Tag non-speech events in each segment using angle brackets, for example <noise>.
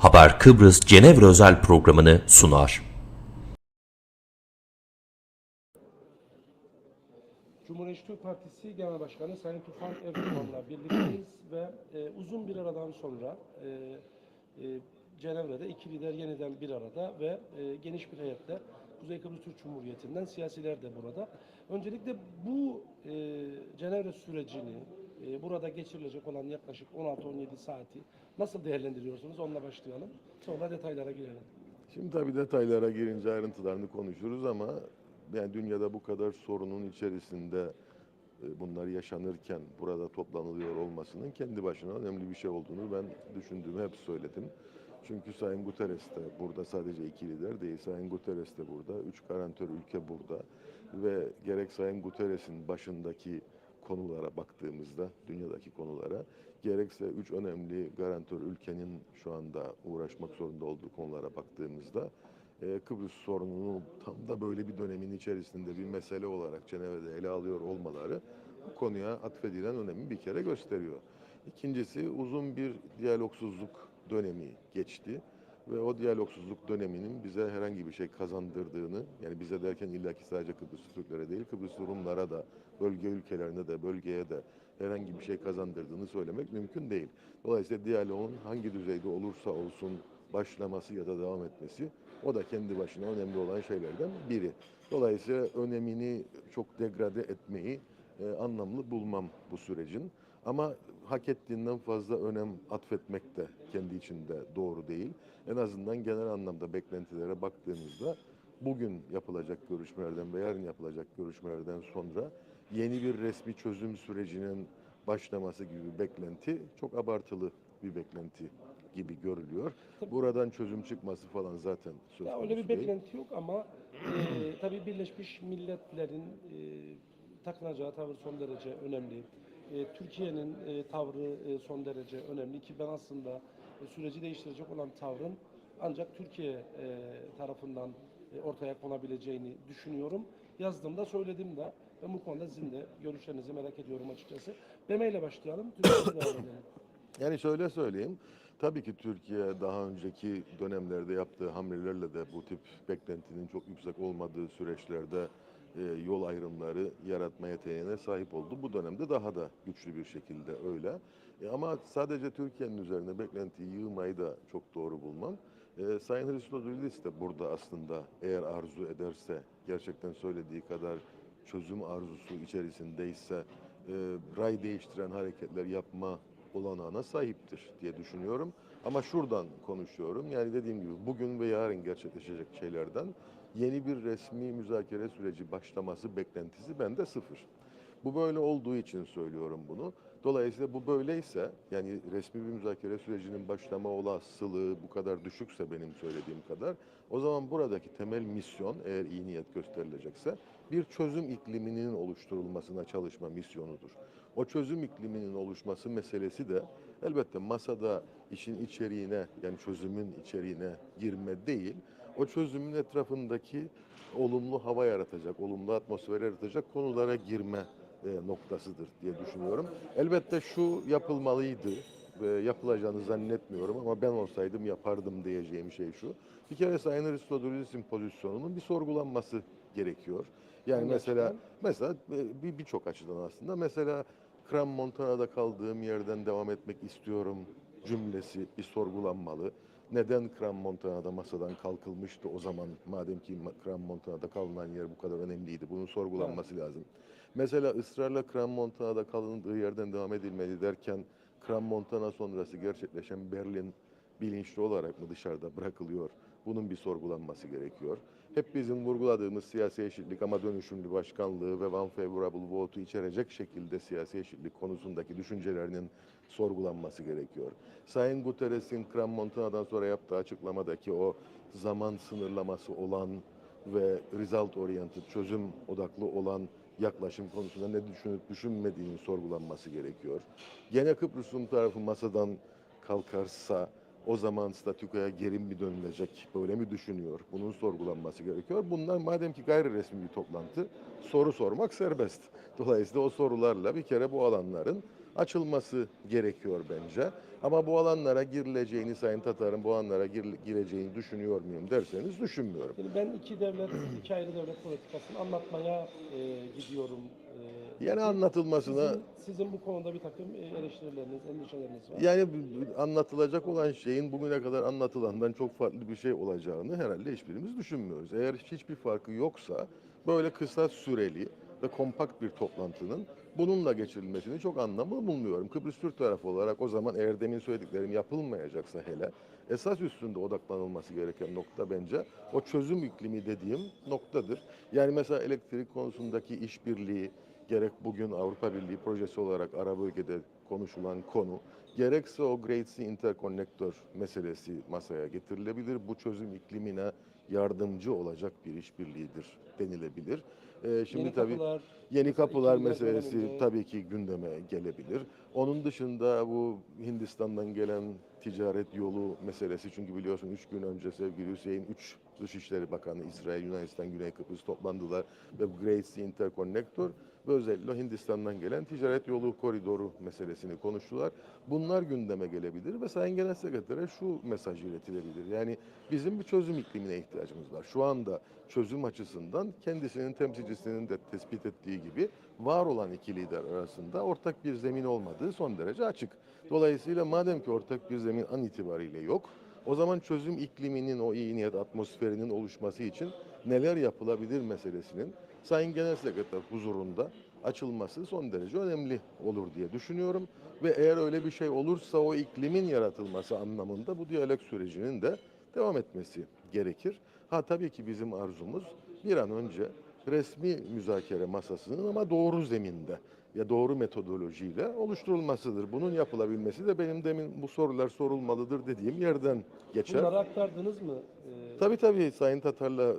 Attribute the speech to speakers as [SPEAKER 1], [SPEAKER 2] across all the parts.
[SPEAKER 1] Haber Kıbrıs Cenevre özel programını sunar.
[SPEAKER 2] Cumhuriyetçi Türk Partisi Genel Başkanı Sayın Tufan Erdoğan'la birlikteyiz ve e, uzun bir aradan sonra e, e, Cenevre'de iki lider yeniden bir arada ve e, geniş bir heyetle Kuzey Kıbrıs Türk Cumhuriyeti'nden siyasiler de burada. Öncelikle bu e, Cenevre sürecini, e, burada geçirilecek olan yaklaşık 16-17 saati nasıl değerlendiriyorsunuz? Onunla başlayalım. Sonra detaylara girelim.
[SPEAKER 3] Şimdi tabii detaylara girince ayrıntılarını konuşuruz ama yani dünyada bu kadar sorunun içerisinde e, bunlar yaşanırken burada toplanılıyor olmasının kendi başına önemli bir şey olduğunu ben düşündüğümü hep söyledim. Çünkü Sayın Guterres de burada sadece iki lider değil. Sayın Guterres de burada, üç garantör ülke burada ve gerek Sayın Guterres'in başındaki konulara baktığımızda, dünyadaki konulara, gerekse üç önemli garantör ülkenin şu anda uğraşmak zorunda olduğu konulara baktığımızda, e, Kıbrıs sorununu tam da böyle bir dönemin içerisinde bir mesele olarak Cenevre'de ele alıyor olmaları bu konuya atfedilen önemi bir kere gösteriyor. İkincisi uzun bir diyalogsuzluk dönemi geçti ve o diyalogsuzluk döneminin bize herhangi bir şey kazandırdığını, yani bize derken illaki sadece Kıbrıs Türklere değil, Kıbrıs Rumlara da, bölge ülkelerine de, bölgeye de herhangi bir şey kazandırdığını söylemek mümkün değil. Dolayısıyla diyaloğun hangi düzeyde olursa olsun başlaması ya da devam etmesi o da kendi başına önemli olan şeylerden biri. Dolayısıyla önemini çok degrade etmeyi e, anlamlı bulmam bu sürecin. Ama hak ettiğinden fazla önem atfetmek de kendi içinde doğru değil. En azından genel anlamda beklentilere baktığımızda bugün yapılacak görüşmelerden ve yarın yapılacak görüşmelerden sonra yeni bir resmi çözüm sürecinin başlaması gibi bir beklenti çok abartılı bir beklenti gibi görülüyor. Buradan çözüm çıkması falan zaten söz
[SPEAKER 2] Ya öyle bir
[SPEAKER 3] değil.
[SPEAKER 2] beklenti yok ama e, tabii Birleşmiş Milletler'in e, takınacağı tavır son derece önemli. E, Türkiye'nin e, tavrı e, son derece önemli ki ben aslında e, süreci değiştirecek olan tavrın ancak Türkiye e, tarafından e, ortaya konabileceğini düşünüyorum. Yazdığımda söyledim de ben bu konuda sizin de görüşlerinizi merak ediyorum açıkçası. BM ile başlayalım. <coughs>
[SPEAKER 3] Yani şöyle söyleyeyim. Tabii ki Türkiye daha önceki dönemlerde yaptığı hamlelerle de bu tip beklentinin çok yüksek olmadığı süreçlerde e, yol ayrımları yaratma yeteneğine sahip oldu. Bu dönemde daha da güçlü bir şekilde öyle. E, ama sadece Türkiye'nin üzerine beklentiyi yığmayı da çok doğru bulmam. E, Sayın Hristodoulidis de burada aslında eğer arzu ederse gerçekten söylediği kadar çözüm arzusu içerisindeyse e, ray değiştiren hareketler yapma olanağına sahiptir diye düşünüyorum. Ama şuradan konuşuyorum. Yani dediğim gibi bugün ve yarın gerçekleşecek şeylerden yeni bir resmi müzakere süreci başlaması beklentisi bende sıfır. Bu böyle olduğu için söylüyorum bunu. Dolayısıyla bu böyleyse yani resmi bir müzakere sürecinin başlama olasılığı bu kadar düşükse benim söylediğim kadar o zaman buradaki temel misyon eğer iyi niyet gösterilecekse bir çözüm ikliminin oluşturulmasına çalışma misyonudur. O çözüm ikliminin oluşması meselesi de elbette masada işin içeriğine yani çözümün içeriğine girme değil, o çözümün etrafındaki olumlu hava yaratacak, olumlu atmosfer yaratacak konulara girme e, noktasıdır diye düşünüyorum. Elbette şu yapılmalıydı ve yapılacağını zannetmiyorum ama ben olsaydım yapardım diyeceğim şey şu. Bir kere Sayın Aristoteles'in pozisyonunun bir sorgulanması gerekiyor. Yani
[SPEAKER 2] Hangi
[SPEAKER 3] mesela
[SPEAKER 2] açıdan?
[SPEAKER 3] mesela e, bir birçok açıdan aslında mesela Kram Montana'da kaldığım yerden devam etmek istiyorum cümlesi bir sorgulanmalı. Neden Kram Montana'da masadan kalkılmıştı o zaman madem ki Kram Montana'da kalınan yer bu kadar önemliydi bunun sorgulanması lazım. Mesela ısrarla Kram Montana'da kalındığı yerden devam edilmeli derken Kram Montana sonrası gerçekleşen Berlin bilinçli olarak mı dışarıda bırakılıyor? Bunun bir sorgulanması gerekiyor. Hep bizim vurguladığımız siyasi eşitlik ama dönüşümlü başkanlığı ve one favorable vote'u içerecek şekilde siyasi eşitlik konusundaki düşüncelerinin sorgulanması gerekiyor. Sayın Guterres'in Kram Montana'dan sonra yaptığı açıklamadaki o zaman sınırlaması olan ve result oriented, çözüm odaklı olan yaklaşım konusunda ne düşünüp düşünmediğinin sorgulanması gerekiyor. Gene Kıbrıs Rum tarafı masadan kalkarsa o zaman statükoya geri mi dönülecek? Böyle mi düşünüyor? Bunun sorgulanması gerekiyor. Bunlar madem ki gayri resmi bir toplantı, soru sormak serbest. Dolayısıyla o sorularla bir kere bu alanların açılması gerekiyor bence. Ama bu alanlara girileceğini, Sayın Tatar'ın bu alanlara gir- gireceğini düşünüyor muyum derseniz düşünmüyorum.
[SPEAKER 2] Yani ben iki devlet, <clears throat> iki ayrı devlet politikasını anlatmaya e, gidiyorum. E,
[SPEAKER 3] Yani anlatılmasına
[SPEAKER 2] sizin, sizin bu konuda bir takım e, eleştirileriniz, endişeleriniz var.
[SPEAKER 3] Yani anlatılacak olan şeyin bugüne kadar anlatılandan çok farklı bir şey olacağını herhalde hiçbirimiz düşünmüyoruz. Eğer hiçbir farkı yoksa böyle kısa süreli ve kompakt bir toplantının bununla geçirilmesini çok anlamlı bulmuyorum. Kıbrıs Türk tarafı olarak o zaman eğer demin söylediklerim yapılmayacaksa hele esas üstünde odaklanılması gereken nokta bence o çözüm iklimi dediğim noktadır. Yani mesela elektrik konusundaki işbirliği gerek bugün Avrupa Birliği projesi olarak ara bölgede konuşulan konu gerekse o Great Sea Interconnector meselesi masaya getirilebilir. Bu çözüm iklimine yardımcı olacak bir işbirliğidir denilebilir. Ee, şimdi
[SPEAKER 2] Yeni
[SPEAKER 3] tabii
[SPEAKER 2] kapılar,
[SPEAKER 3] Yeni kapılar meselesi
[SPEAKER 2] döneminde-
[SPEAKER 3] tabii ki gündeme gelebilir. Onun dışında bu Hindistan'dan gelen ticaret yolu meselesi çünkü biliyorsun üç gün önce sevgili Hüseyin üç Dışişleri Bakanı İsrail, Yunanistan, Güney Kıbrıs toplandılar ve bu Great Sea Interconnector ve özellikle Hindistan'dan gelen ticaret yolu koridoru meselesini konuştular. Bunlar gündeme gelebilir ve Sayın Genel Sekreter'e şu mesaj iletilebilir. Yani bizim bir çözüm iklimine ihtiyacımız var. Şu anda çözüm açısından kendisinin temsilcisinin de tespit ettiği gibi var olan iki lider arasında ortak bir zemin olmadığı son derece açık. Dolayısıyla madem ki ortak bir zemin an itibariyle yok, o zaman çözüm ikliminin, o iyi niyet atmosferinin oluşması için neler yapılabilir meselesinin Sayın Genel Sekreter huzurunda açılması son derece önemli olur diye düşünüyorum. Ve eğer öyle bir şey olursa o iklimin yaratılması anlamında bu diyalog sürecinin de devam etmesi gerekir. Ha tabii ki bizim arzumuz bir an önce resmi müzakere masasının ama doğru zeminde ya doğru metodolojiyle oluşturulmasıdır. Bunun yapılabilmesi de benim demin bu sorular sorulmalıdır dediğim yerden geçer.
[SPEAKER 2] bunları aktardınız mı? E,
[SPEAKER 3] Tabii tabii Sayın Tatar'la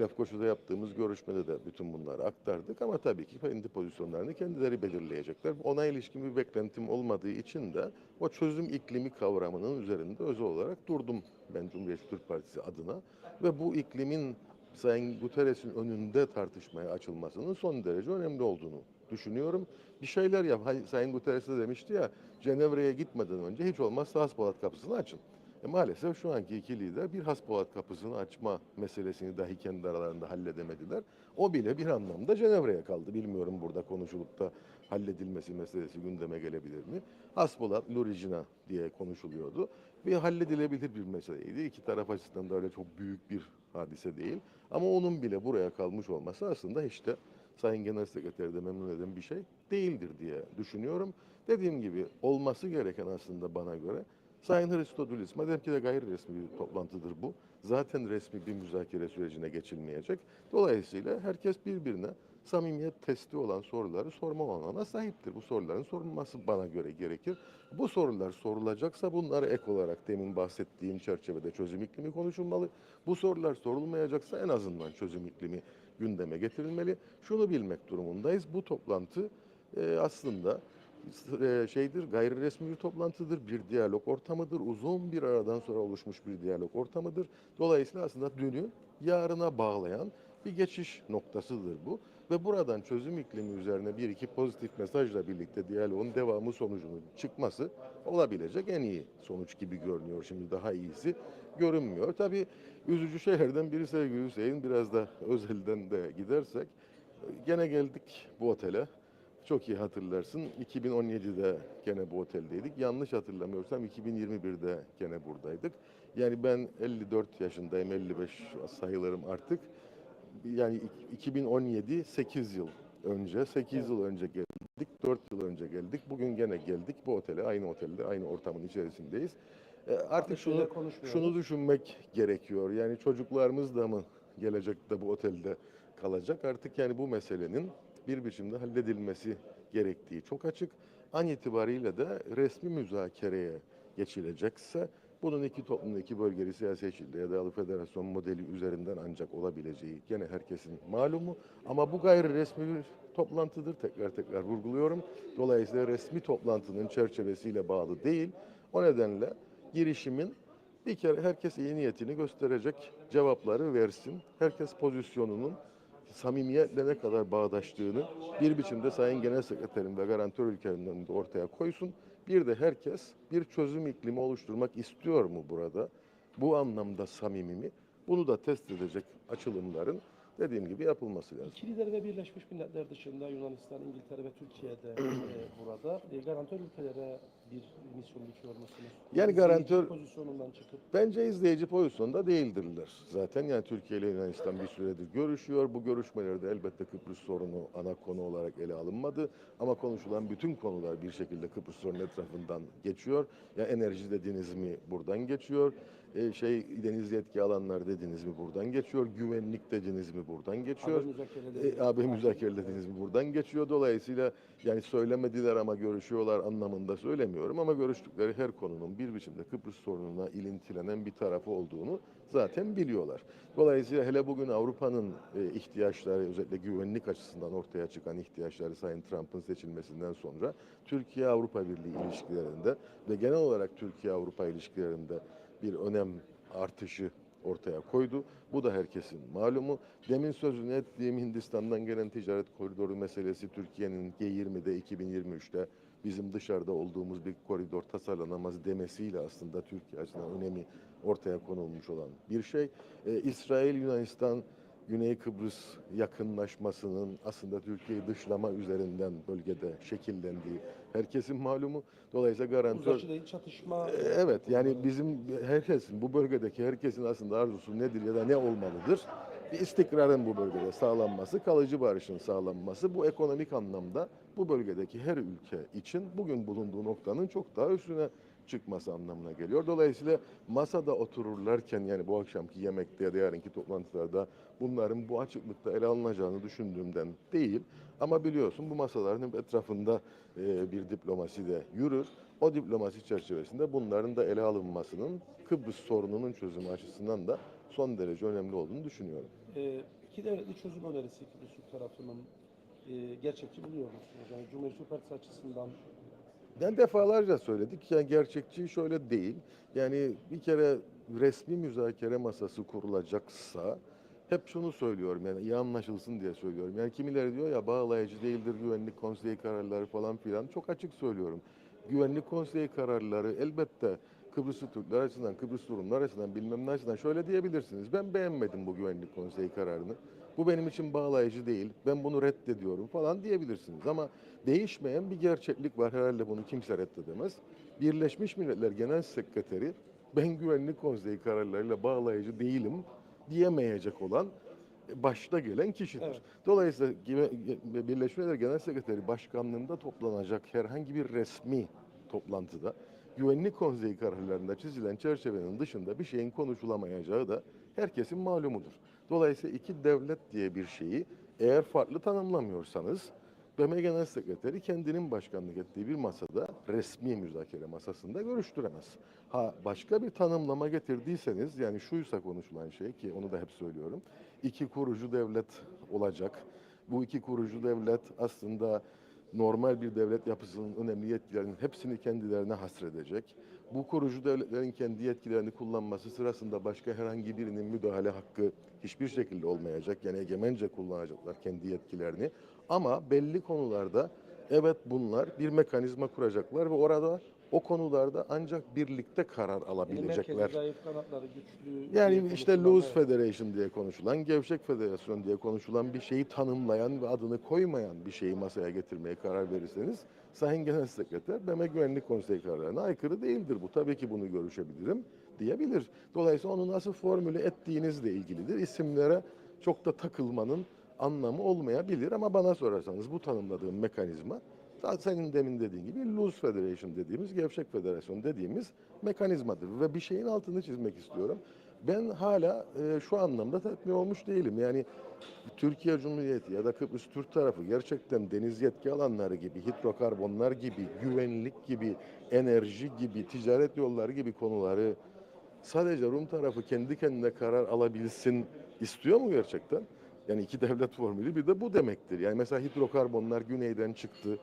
[SPEAKER 3] Lefkoşa'da yaptığımız görüşmede de bütün bunları aktardık ama tabii ki kendi pozisyonlarını kendileri belirleyecekler. Ona ilişkin bir beklentim olmadığı için de o çözüm iklimi kavramının üzerinde özel olarak durdum ben Cumhuriyet Türk Partisi adına ve bu iklimin Sayın Guterres'in önünde tartışmaya açılmasının son derece önemli olduğunu düşünüyorum. Bir şeyler yap. Hani Sayın Guterres de demişti ya Cenevre'ye gitmeden önce hiç olmazsa Haspolat kapısını açın. E maalesef şu anki iki lider bir Haspolat kapısını açma meselesini dahi kendi aralarında halledemediler. O bile bir anlamda Cenevre'ye kaldı. Bilmiyorum burada konuşulup da halledilmesi meselesi gündeme gelebilir mi? Haspolat, Lurijina diye konuşuluyordu. Bir halledilebilir bir meseleydi. İki taraf açısından da öyle çok büyük bir hadise değil. Ama onun bile buraya kalmış olması aslında işte Sayın Genel Sekreteri de memnun eden bir şey değildir diye düşünüyorum. Dediğim gibi olması gereken aslında bana göre Sayın Hristodulis, madem ki de gayri resmi bir toplantıdır bu. Zaten resmi bir müzakere sürecine geçilmeyecek. Dolayısıyla herkes birbirine samimiyet testi olan soruları sorma olanına sahiptir. Bu soruların sorulması bana göre gerekir. Bu sorular sorulacaksa bunları ek olarak demin bahsettiğim çerçevede çözüm iklimi konuşulmalı. Bu sorular sorulmayacaksa en azından çözüm iklimi gündeme getirilmeli. Şunu bilmek durumundayız. Bu toplantı e, aslında şeydir, gayri resmi bir toplantıdır, bir diyalog ortamıdır, uzun bir aradan sonra oluşmuş bir diyalog ortamıdır. Dolayısıyla aslında dünü yarına bağlayan bir geçiş noktasıdır bu. Ve buradan çözüm iklimi üzerine bir iki pozitif mesajla birlikte diyaloğun devamı sonucunun çıkması olabilecek en iyi sonuç gibi görünüyor. Şimdi daha iyisi görünmüyor. Tabii üzücü şeylerden biri sevgili Hüseyin, biraz da özelden de gidersek, gene geldik bu otele. Çok iyi hatırlarsın. 2017'de gene bu oteldeydik. Yanlış hatırlamıyorsam 2021'de gene buradaydık. Yani ben 54 yaşındayım, 55 sayılırım artık. Yani 2017 8 yıl önce, 8 yıl önce geldik, 4 yıl önce geldik. Bugün gene geldik bu otele, aynı otelde, aynı ortamın içerisindeyiz. E, Artık şunu şunu düşünmek gerekiyor. Yani çocuklarımız da mı gelecekte bu otelde kalacak? Artık yani bu meselenin bir biçimde halledilmesi gerektiği çok açık. An itibariyle de resmi müzakereye geçilecekse bunun iki toplumun iki bölgeli siyasi eşitliği ya da federasyon modeli üzerinden ancak olabileceği gene herkesin malumu. Ama bu gayri resmi bir toplantıdır tekrar tekrar vurguluyorum. Dolayısıyla resmi toplantının çerçevesiyle bağlı değil. O nedenle girişimin bir kere herkes iyi niyetini gösterecek cevapları versin. Herkes pozisyonunun samimiyetle ne kadar bağdaştığını bir biçimde Sayın Genel Sekreterim ve garantör ülkenin önünde ortaya koysun. Bir de herkes bir çözüm iklimi oluşturmak istiyor mu burada? Bu anlamda samimi mi? Bunu da test edecek açılımların dediğim gibi yapılması lazım.
[SPEAKER 2] İki lider ve Birleşmiş Milletler dışında Yunanistan, İngiltere ve Türkiye'de e, burada e, garantör ülkelere bir misyon düşüyor musunuz?
[SPEAKER 3] Yani garantör-
[SPEAKER 2] pozisyonundan çıkıp
[SPEAKER 3] Bence izleyici pozisyonda değildirler. Zaten yani Türkiye ile Yunanistan bir süredir görüşüyor. Bu görüşmelerde elbette Kıbrıs sorunu ana konu olarak ele alınmadı. Ama konuşulan bütün konular bir şekilde Kıbrıs sorunu etrafından geçiyor. Ya enerji dediniz mi buradan geçiyor. E, şey deniz yetki alanlar dediniz mi buradan geçiyor. Güvenlik dediniz mi buradan geçiyor.
[SPEAKER 2] AB müzakereleri
[SPEAKER 3] E, AB müzakere dediğiniz mi buradan geçiyor. Dolayısıyla yani söylemediler ama görüşüyorlar anlamında söylemiyorum ama görüştükleri her konunun bir biçimde Kıbrıs sorununa ilintilenen bir tarafı olduğunu zaten biliyorlar. Dolayısıyla hele bugün Avrupa'nın e, ihtiyaçları özellikle güvenlik açısından ortaya çıkan ihtiyaçları Sayın Trump'ın seçilmesinden sonra Türkiye-Avrupa Birliği ilişkilerinde ve genel olarak Türkiye-Avrupa ilişkilerinde bir önem artışı ortaya koydu. Bu da herkesin malumu. Demin sözünü ettiğim Hindistan'dan gelen ticaret koridoru meselesi Türkiye'nin G20'de 2023'te bizim dışarıda olduğumuz bir koridor tasarlanamaz demesiyle aslında Türkiye açısından önemi ortaya konulmuş olan bir şey. Ee, İsrail, Yunanistan, Güney Kıbrıs yakınlaşmasının aslında Türkiye'yi dışlama üzerinden bölgede şekillendiği herkesin malumu. Dolayısıyla garantör...
[SPEAKER 2] uzlaşı değil çatışma
[SPEAKER 3] E, Evet yani bizim herkesin bu bölgedeki herkesin aslında arzusu nedir ya da ne olmalıdır? Bir istikrarın bu bölgede sağlanması, kalıcı barışın sağlanması bu ekonomik anlamda bu bölgedeki her ülke için bugün bulunduğu noktanın çok daha üstüne çıkması anlamına geliyor. Dolayısıyla masada otururlarken yani bu akşamki yemekte ya da yarınki toplantılarda bunların bu açıklıkta ele alınacağını düşündüğümden değil. Ama biliyorsun bu masaların etrafında e, bir diplomasi de yürür. O diplomasi çerçevesinde bunların da ele alınmasının Kıbrıs sorununun çözümü açısından da son derece önemli olduğunu düşünüyorum.
[SPEAKER 2] e, iki devletli çözüm önerisi Kıbrıs Türk tarafının e, gerçekçi buluyor musunuz? Yani Cumhuriyet Partisi açısından
[SPEAKER 3] Ben defalarca söyledik yani gerçekçi şöyle değil. Yani bir kere resmi müzakere masası kurulacaksa hep şunu söylüyorum yani iyi anlaşılsın diye söylüyorum. Yani kimileri diyor ya bağlayıcı değildir güvenlik konseyi kararları falan filan. Çok açık söylüyorum. Güvenlik konseyi kararları elbette Kıbrıslı Türkler açısından, Kıbrıs Rumlar açısından bilmem ne açısından şöyle diyebilirsiniz. Ben beğenmedim bu güvenlik konseyi kararını. Bu benim için bağlayıcı değil. Ben bunu reddediyorum falan diyebilirsiniz. Ama değişmeyen bir gerçeklik var. Herhalde bunu kimse reddedemez. Birleşmiş Milletler Genel Sekreteri ben güvenlik konseyi kararlarıyla bağlayıcı değilim diyemeyecek olan başta gelen kişidir.
[SPEAKER 2] Evet.
[SPEAKER 3] Dolayısıyla Güve- Birleşmiş Milletler Genel Sekreteri başkanlığında toplanacak herhangi bir resmi toplantıda Güvenlik Konseyi kararlarında çizilen çerçevenin dışında bir şeyin konuşulamayacağı da herkesin malumudur. Dolayısıyla iki devlet diye bir şeyi eğer farklı tanımlamıyorsanız BM Genel Sekreteri kendinin başkanlık ettiği bir masada resmi müzakere masasında görüştüremez. Ha başka bir tanımlama getirdiyseniz yani şuysa konuşulan şey ki onu da hep söylüyorum. iki kurucu devlet olacak. Bu iki kurucu devlet aslında normal bir devlet yapısının önemli yetkilerinin hepsini kendilerine hasredecek. Bu kurucu devletlerin kendi yetkilerini kullanması sırasında başka herhangi birinin müdahale hakkı hiçbir şekilde olmayacak. Yani egemence kullanacaklar kendi yetkilerini. Ama belli konularda evet bunlar bir mekanizma kuracaklar ve orada o konularda ancak birlikte karar
[SPEAKER 2] yani
[SPEAKER 3] alabilecekler.
[SPEAKER 2] merkezi zayıf kanatları güçlü
[SPEAKER 3] Yani işte Loose
[SPEAKER 2] evet.
[SPEAKER 3] Federation diye konuşulan, Gevşek Federasyon diye konuşulan bir şeyi tanımlayan ve adını koymayan bir şeyi masaya getirmeye karar verirseniz Sayın Genel Sekreter BM Güvenlik Konseyi kararlarına aykırı değildir bu. Tabii ki bunu görüşebilirim diyebilir. Dolayısıyla onu nasıl formüle ettiğinizle ilgilidir. İsimlere çok da takılmanın anlamı olmayabilir ama bana sorarsanız bu tanımladığım mekanizma senin demin dediğin gibi Loose Federation dediğimiz, gevşek federasyon dediğimiz mekanizmadır. Ve bir şeyin altını çizmek istiyorum. Ben hala e, şu anlamda tatmin olmuş değilim. Yani Türkiye Cumhuriyeti ya da Kıbrıs Türk tarafı gerçekten deniz yetki alanları gibi, hidrokarbonlar gibi, güvenlik gibi, enerji gibi, ticaret yolları gibi konuları sadece Rum tarafı kendi kendine karar alabilsin istiyor mu gerçekten? Yani iki devlet formülü bir de bu demektir. Yani mesela hidrokarbonlar güneyden çıktı.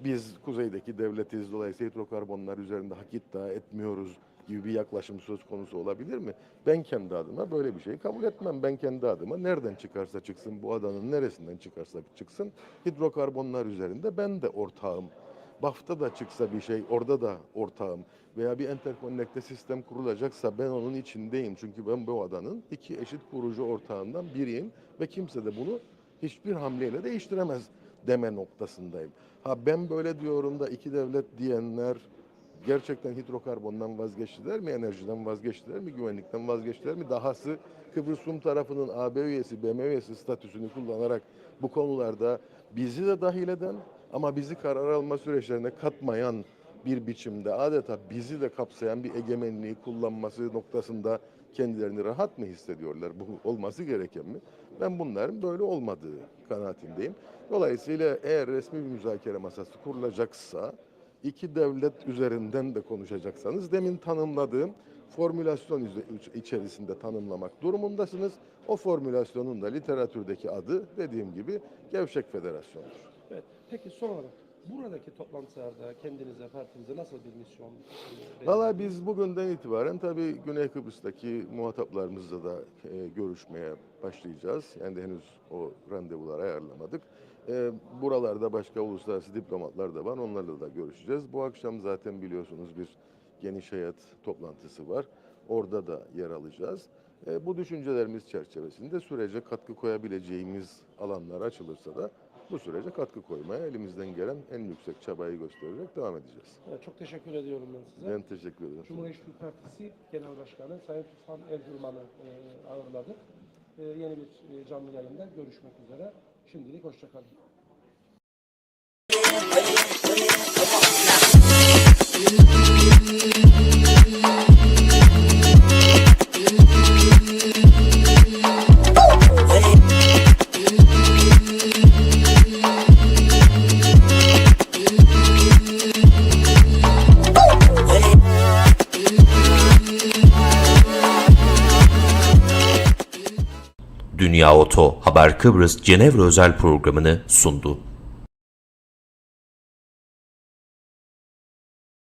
[SPEAKER 3] Biz kuzeydeki devletiz dolayısıyla hidrokarbonlar üzerinde hak iddia etmiyoruz gibi bir yaklaşım söz konusu olabilir mi? Ben kendi adıma böyle bir şeyi kabul etmem. Ben kendi adıma nereden çıkarsa çıksın, bu adanın neresinden çıkarsa çıksın, hidrokarbonlar üzerinde ben de ortağım. BAF'ta da çıksa bir şey, orada da ortağım. Veya bir enterkonnekte sistem kurulacaksa ben onun içindeyim. Çünkü ben bu adanın iki eşit kurucu ortağından biriyim ve kimse de bunu hiçbir hamleyle değiştiremez deme noktasındayım. Ha ben böyle diyorum da iki devlet diyenler gerçekten hidrokarbondan vazgeçtiler mi, enerjiden vazgeçtiler mi, güvenlikten vazgeçtiler mi? Dahası Kıbrıs Rum tarafının AB üyesi, BM üyesi statüsünü kullanarak bu konularda bizi de dahil eden ama bizi karar alma süreçlerine katmayan bir biçimde adeta bizi de kapsayan bir egemenliği kullanması noktasında kendilerini rahat mı hissediyorlar? Bu olması gereken mi? Ben bunların böyle olmadığı kanaatindeyim. Dolayısıyla eğer resmi bir müzakere masası kurulacaksa iki devlet üzerinden de konuşacaksanız demin tanımladığım formülasyon içerisinde tanımlamak durumundasınız. O formülasyonun da literatürdeki adı dediğim gibi Gevşek Federasyonu'dur.
[SPEAKER 2] Peki son olarak buradaki toplantılarda kendinize, partinize nasıl bir misyon e,
[SPEAKER 3] Valla biz bugünden itibaren tabii Güney Kıbrıs'taki muhataplarımızla da e, görüşmeye başlayacağız. Yani henüz o randevuları ayarlamadık. E, buralarda başka uluslararası diplomatlar da var. Onlarla da görüşeceğiz. Bu akşam zaten biliyorsunuz bir geniş hayat toplantısı var. Orada da yer alacağız. E, bu düşüncelerimiz çerçevesinde sürece katkı koyabileceğimiz alanlar açılırsa da bu sürece katkı koymaya elimizden gelen en yüksek çabayı göstererek devam edeceğiz.
[SPEAKER 2] Evet, çok teşekkür ediyorum ben size.
[SPEAKER 3] Ben teşekkür ederim.
[SPEAKER 2] Cumhuriyet Türk Partisi Genel Başkanı Sayın Tufan Ergürman'ı e, ağırladık. E, yeni bir e, canlı yayında görüşmek üzere. Şimdilik hoşçakalın.
[SPEAKER 1] Oto Haber Kıbrıs Cenevre özel programını sundu.